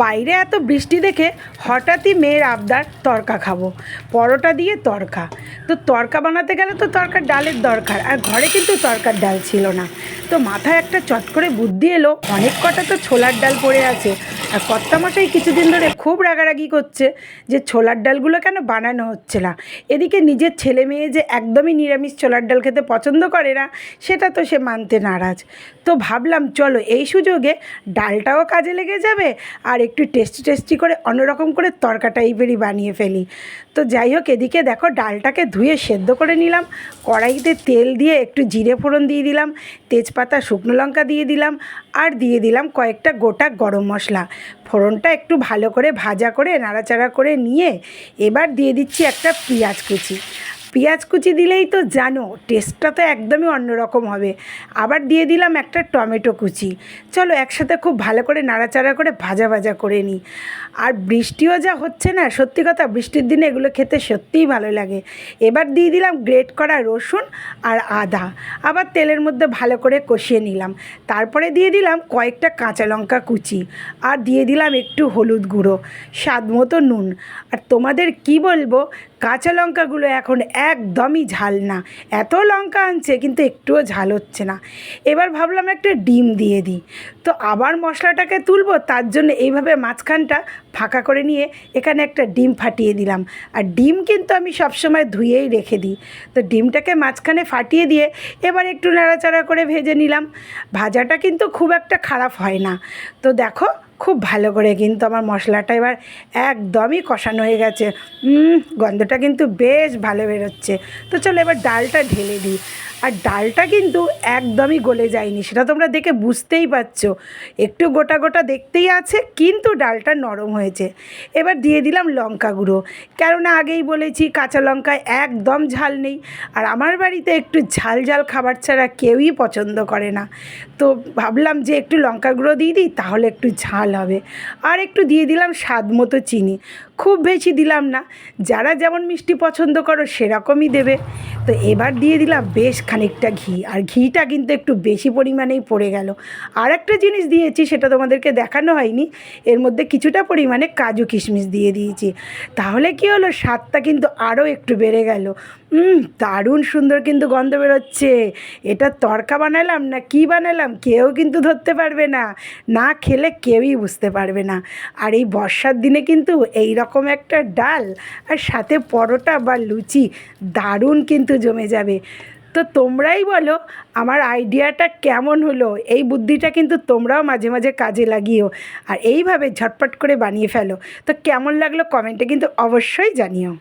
বাইরে এত বৃষ্টি দেখে হঠাৎই মেয়ের আবদার তরকা খাব, পরোটা দিয়ে তরকা। তো তরকা বানাতে গেলে তো তরকার ডালের দরকার, আর ঘরে কিন্তু তরকার ডাল ছিল না। তো মাথায় একটা চট করে বুদ্ধি এলো, অনেক কটা তো ছোলার ডাল পড়ে আছে। আর কর্তামশাই কিছুদিন ধরে খুব রাগারাগি করছে যে ছোলার ডালগুলো কেন বানানো হচ্ছে না। এদিকে নিজের ছেলে মেয়ে যে একদমই নিরামিষ ছোলার ডাল খেতে পছন্দ করে না, সেটা তো সে মানতে নারাজ। তো ভাবলাম, চলো এই সুযোগে ডালটাও কাজে লেগে যাবে আর একটু টেস্টি টেস্টি করে, অন্যরকম করে তরকা টাইপেরই বানিয়ে ফেলি। তো যাই হোক, এদিকে দেখো ডালটাকে ধুয়ে সেদ্ধ করে নিলাম। কড়াইতে তেল দিয়ে একটু জিরে ফোড়ন দিয়ে দিলাম, তেজপাতা, শুকনো লঙ্কা দিয়ে দিলাম, আর দিয়ে দিলাম কয়েকটা গোটা গরম মশলা। ফোড়নটা একটু ভালো করে ভাজা করে, নাড়াচাড়া করে নিয়ে এবার দিয়ে দিচ্ছি একটা পেঁয়াজ কুচি। পেঁয়াজ কুচি দিলেই তো জানো টেস্টটা তো একদমই অন্যরকম হবে। আবার দিয়ে দিলাম একটা টমেটো কুচি। চলো একসাথে খুব ভালো করে নাড়াচাড়া করে ভাজা ভাজা করে নিই। আর বৃষ্টিও যা হচ্ছে না, সত্যি কথা বৃষ্টির দিনে এগুলো খেতে সত্যিই ভালো লাগে। এবার দিয়ে দিলাম গ্রেট করা রসুন আর আদা। আবার তেলের মধ্যে ভালো করে কষিয়ে নিলাম। তারপরে দিয়ে দিলাম কয়েকটা কাঁচা লঙ্কা কুচি। আর দিয়ে দিলাম একটু হলুদ গুঁড়ো, স্বাদ মতো নুন। আর তোমাদের কি বলব কাঁচা লঙ্কাগুলো এখন একদমই ঝাল না। এত লঙ্কা আনছে, কিন্তু একটুও ঝাল হচ্ছে না। এবার ভাবলাম একটা ডিম দিয়ে দিই। তো আবার মশলাটাকে তুলবো, তার জন্য এইভাবে মাঝখানটা ফাঁকা করে নিয়ে এখানে একটা ডিম ফাটিয়ে দিলাম। আর ডিম কিন্তু আমি সবসময় ধুয়েই রেখে দিই। তো ডিমটাকে মাঝখানে ফাটিয়ে দিয়ে এবার একটু নাড়াচাড়া করে ভেজে নিলাম। ভাজাটা কিন্তু খুব একটা খারাপ হয় না। তো দেখো খুব ভালো করে কিন্তু আমার মশলাটা এবার একদমই কষানো হয়ে গেছে। গন্ধটা কিন্তু বেশ ভালো বেরোচ্ছে। তো চলো এবার ডালটা ঢেলে দিই। আর ডালটা কিন্তু একদমই গলে যায়নি, সেটা তোমরা দেখে বুঝতেই পারছ। একটু গোটা গোটা দেখতেই আছে, কিন্তু ডালটা নরম হয়েছে। এবার দিয়ে দিলাম লঙ্কা গুঁড়ো। কেননা আগেই বলেছি কাঁচা লঙ্কায় একদম ঝাল নেই। আর আমার বাড়িতে একটু ঝাল ঝাল খাবার ছাড়া কেউই পছন্দ করে না। তো ভাবলাম যে একটু লঙ্কা গুঁড়ো দিয়ে দিই, তাহলে একটু ঝাল হবে। আর একটু দিয়ে দিলাম স্বাদ মতো চিনি। খুব বেশি দিলাম না, যারা যেমন মিষ্টি পছন্দ করো সেরকমই দেবে। তো এবার দিয়ে দিলাম বেশ খানিকটা ঘি, আর ঘিটা কিন্তু একটু বেশি পরিমাণেই পড়ে গেল। আর একটা জিনিস দিয়েছি, সেটা তোমাদেরকে দেখানো হয়নি, এর মধ্যে কিছুটা পরিমাণে কাজু কিশমিশ দিয়ে দিয়েছি। তাহলে কি হলো, স্বাদটা কিন্তু আরও একটু বেড়ে গেল। দারুণ সুন্দর কিন্তু গন্ধ বেরোচ্ছে। এটা তরকা বানালাম না কি বানালাম? কেউ কিন্তু ধরতে পারবে না। না খেলে কেউই বুঝতে পারবে না। আর এই বর্ষার দিনে কিন্তু এই রকম একটা ডাল আর সাথে পরোটা বা লুচি দারুণ কিন্তু জমে যাবে। তো তোমরাই বলো, আমার আইডিয়াটা কেমন হলো? এই বুদ্ধিটা কিন্তু তোমরাও মাঝে মাঝে কাজে লাগিও। আর এইভাবে ঝটপট করে বানিয়ে ফেলো। তো কেমন লাগল কমেন্টে কিন্তু অবশ্যই জানিও।